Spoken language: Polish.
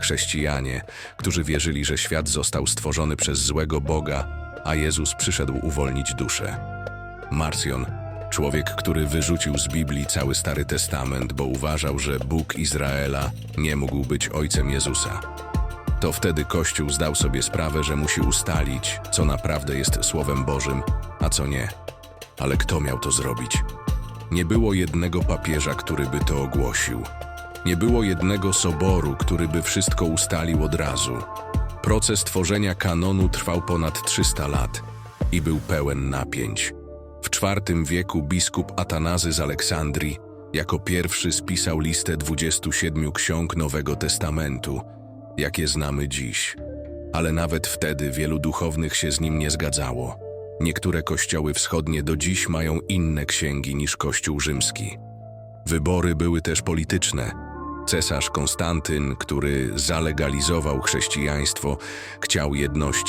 chrześcijanie, którzy wierzyli, że świat został stworzony przez złego Boga, a Jezus przyszedł uwolnić duszę. Marcjon, człowiek, który wyrzucił z Biblii cały Stary Testament, bo uważał, że Bóg Izraela nie mógł być ojcem Jezusa. To wtedy Kościół zdał sobie sprawę, że musi ustalić, co naprawdę jest Słowem Bożym, a co nie. Ale kto miał to zrobić? Nie było jednego papieża, który by to ogłosił. Nie było jednego soboru, który by wszystko ustalił od razu. Proces tworzenia kanonu trwał ponad 300 lat i był pełen napięć. W IV wieku biskup Atanazy z Aleksandrii jako pierwszy spisał listę 27 ksiąg Nowego Testamentu, jakie znamy dziś. Ale nawet wtedy wielu duchownych się z nim nie zgadzało. Niektóre kościoły wschodnie do dziś mają inne księgi niż Kościół rzymski. Wybory były też polityczne. Cesarz Konstantyn, który zalegalizował chrześcijaństwo, chciał jedności